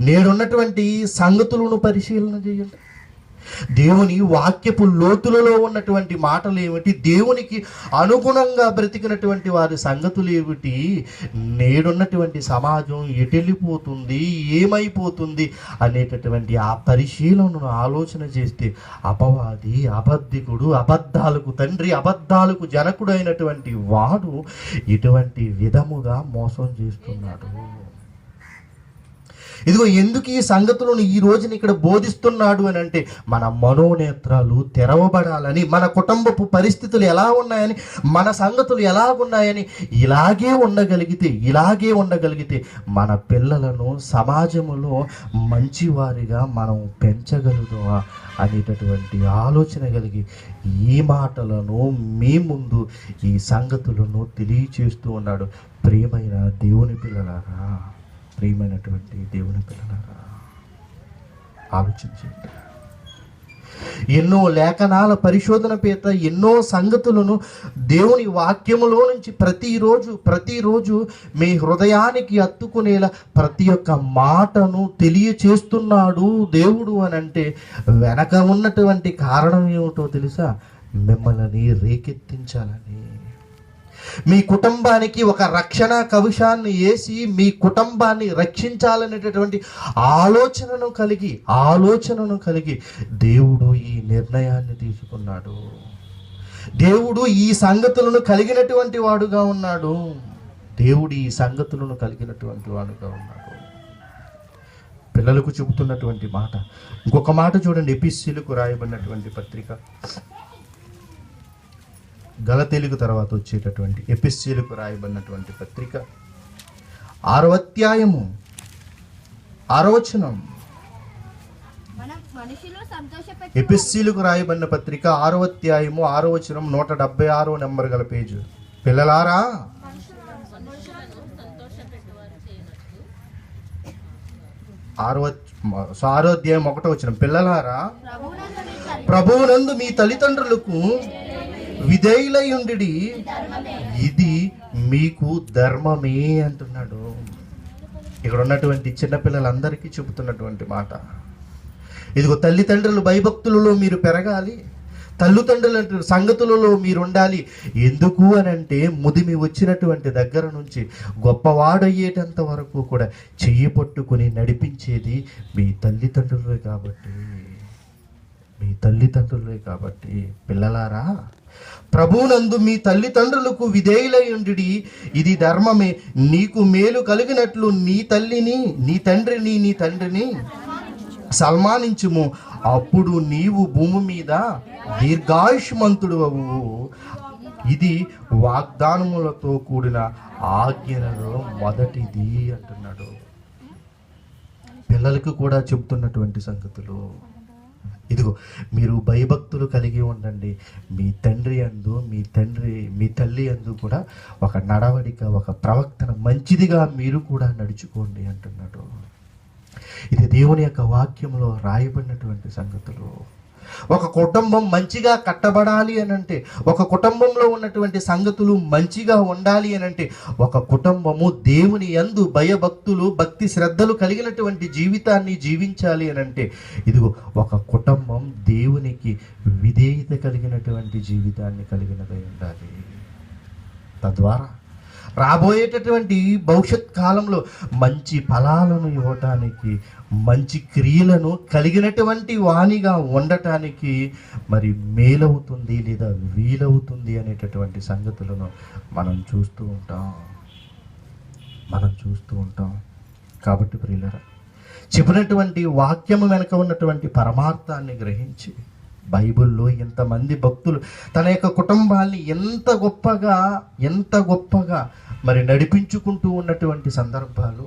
నేడున్నటువంటి సంగతులను పరిశీలన చేయండి. దేవుని వాక్యపు లోతులలో ఉన్నటువంటి మాటలు ఏమిటి? దేవునికి అనుగుణంగా బ్రతికినటువంటి వారి సంగతులు ఏమిటి? నేడున్నటువంటి సమాజం ఎటెళ్ళిపోతుంది? ఏమైపోతుంది? అనేటటువంటి ఆ పరిశీలనను ఆలోచన చేస్తే అపవాది అబద్ధికుడు అబద్ధాలకు తండ్రి అబద్ధాలకు జనకుడైనటువంటి వాడు ఇటువంటి విధముగా మోసం చేస్తున్నాడు. ఇదిగో ఎందుకు ఈ సంగతులను ఈ రోజున ఇక్కడ బోధిస్తున్నాడు అని అంటే మన మనోనేత్రాలు తెరవబడాలని మన కుటుంబపు పరిస్థితులు ఎలా ఉన్నాయని మన సంగతులు ఎలా ఉన్నాయని ఇలాగే ఉండగలిగితే ఇలాగే ఉండగలిగితే మన పిల్లలను సమాజంలో మంచివారిగా మనం పెంచగలుగుతామా అనేటటువంటి ఆలోచన కలిగి ఈ మాటలను మీ ముందు ఈ సంగతులను తెలియచేస్తూ ఉన్నాడు. ప్రియమైన దేవుని పిల్లలారా ప్రియమైనటువంటి దేవుని పిల్లలారా ఆలోచించండి ఎన్నో లేఖనాల పరిశోధన పేత ఎన్నో సంగతులను దేవుని వాక్యములో నుంచి ప్రతిరోజు ప్రతిరోజు మీ హృదయానికి అత్తుకునేలా ప్రతి ఒక్క మాటను తెలియచేస్తున్నాడు దేవుడు అని అంటే వెనక ఉన్నటువంటి కారణం ఏమిటో తెలుసా? మిమ్మల్ని రేకెత్తించాలని. మీ కుటుంబానికి ఒక రక్షణ కవచాన్ని వేసి మీ కుటుంబాన్ని రక్షించాలనేటటువంటి ఆలోచనను కలిగి ఆలోచనను కలిగి దేవుడు ఈ నిర్ణయాన్ని తీసుకున్నాడు. దేవుడు ఈ సంగతులను కలిగినటువంటి వాడుగా ఉన్నాడు. దేవుడు ఈ సంగతులను కలిగినటువంటి వాడుగా ఉన్నాడు. పిల్లలకు చెబుతున్నటువంటి మాట. ఇంకొక మాట చూడండి ఎపిస్సీలకు రాయబడినటువంటి పత్రిక. గలతెలుగు తర్వాత వచ్చేటటువంటి ఎపిస్సీలకు రాయబడినటువంటి పత్రిక. ఆరో అధ్యాయము ఆరోచనం మనం మనుషులు సంతోషపెట్టు. ఎపిస్సీలకు రాయబడిన పత్రిక ఆరో అధ్యాయము ఆరో వచనం నూట డెబ్బై ఆరో నెంబర్ గల పేజు. పిల్లలారా ఆరో సో ఆరో అధ్యాయం ఒకటో వచ్చిన పిల్లలారా ప్రభువునందు మీ తల్లిదండ్రులకు విధేయులై ఉండి ఇది మీకు ధర్మమే అంటున్నాడు. ఇక్కడ ఉన్నటువంటి చిన్నపిల్లలందరికీ చెబుతున్నటువంటి మాట. ఇదిగో తల్లిదండ్రులు భయభక్తులలో మీరు పెరగాలి. తల్లిదండ్రుల సంగతులలో మీరు ఉండాలి ఎందుకు అని అంటే ముదిమి వచ్చినటువంటి దగ్గర నుంచి గొప్పవాడయ్యేటంత వరకు కూడా చెయ్యి పట్టుకుని నడిపించేది మీ తల్లిదండ్రులే కాబట్టి. మీ తల్లిదండ్రులే కాబట్టి పిల్లలారా ప్రభువునందు మీ తల్లిదండ్రులకు విధేయులై ఉండి ఇది ధర్మమే. నీకు మేలు కలిగినట్లు నీ తల్లిని నీ తండ్రిని నీ తండ్రిని సన్మానించుము. అప్పుడు నీవు భూమి మీద దీర్ఘాయుష్మంతుడు అవు ఇది వాగ్దానములతో కూడిన ఆజ్ఞలలో మొదటిది అంటున్నాడు. పిల్లలకు కూడా చెబుతున్నటువంటి సంగతులు. ఇదిగో మీరు భయభక్తులు కలిగి ఉండండి. మీ తండ్రి అందు మీ తండ్రి మీ తల్లి అందు కూడా ఒక నడవడిక ఒక ప్రవక్తన మంచిదిగా మీరు కూడా నడుచుకోండి అంటున్నాడు. ఇది దేవుని యొక్క వాక్యంలో రాయబడినటువంటి సంగతులు. ఒక కుటుంబం మంచిగా కట్టబడాలి అని అంటే ఒక కుటుంబంలో ఉన్నటువంటి సంగతులు మంచిగా ఉండాలి అని అంటే ఒక కుటుంబము దేవుని యందు భయభక్తులు భక్తి శ్రద్ధలు కలిగినటువంటి జీవితాన్ని జీవించాలి అని అంటే ఇదిగో ఒక కుటుంబం దేవునికి విధేయత కలిగినటువంటి జీవితాన్ని కలిగినదై ఉండాలి. తద్వారా రాబోయేటటువంటి భవిష్యత్ కాలంలో మంచి ఫలాలను ఇవ్వటానికి మంచి క్రియలను కలిగినటువంటి వాణిగా ఉండటానికి మరి మేలవుతుంది లేదా వీలవుతుంది అనేటటువంటి సంగతులను మనం చూస్తూ ఉంటాం. మనం చూస్తూ ఉంటాం. కాబట్టి ప్రియులరా చెప్పినటువంటి వాక్యము వెనక ఉన్నటువంటి పరమార్థాన్ని గ్రహించి బైబిల్లో ఎంతమంది భక్తులు తన యొక్క కుటుంబాన్ని ఎంత గొప్పగా ఎంత గొప్పగా మరి నడిపించుకుంటూ ఉన్నటువంటి సందర్భాలు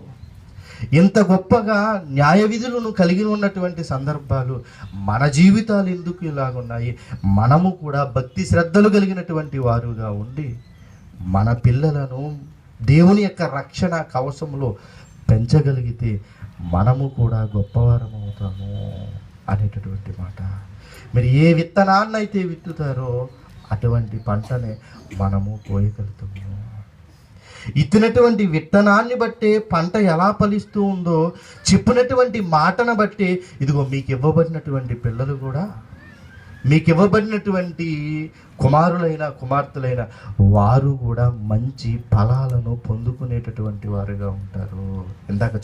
ఎంత గొప్పగా న్యాయ విధులను కలిగి ఉన్నటువంటి సందర్భాలు మన జీవితాలు ఎందుకు ఇలాగున్నాయి? మనము కూడా భక్తి శ్రద్ధలు కలిగినటువంటి వారుగా ఉండి మన పిల్లలను దేవుని యొక్క రక్షణ కవచంలో పెంచగలిగితే మనము కూడా గొప్పవారం అవుతాము అనేటటువంటి మాట. మీరు ఏ విత్తనాన్ని అయితే విత్తుతారో అటువంటి పంటనే మనము కోయగలుగుతాము. ఇచ్చినటువంటి విత్తనాన్ని బట్టే పంట ఎలా ఫలిస్తూ ఉందో చెప్పినటువంటి మాటను బట్టి ఇదిగో మీకు ఇవ్వబడినటువంటి పిల్లలు కూడా మీకు ఇవ్వబడినటువంటి కుమారులైన కుమార్తెలైన వారు కూడా మంచి ఫలాలను పొందుకునేటటువంటి వారుగా ఉంటారు. ఇందాక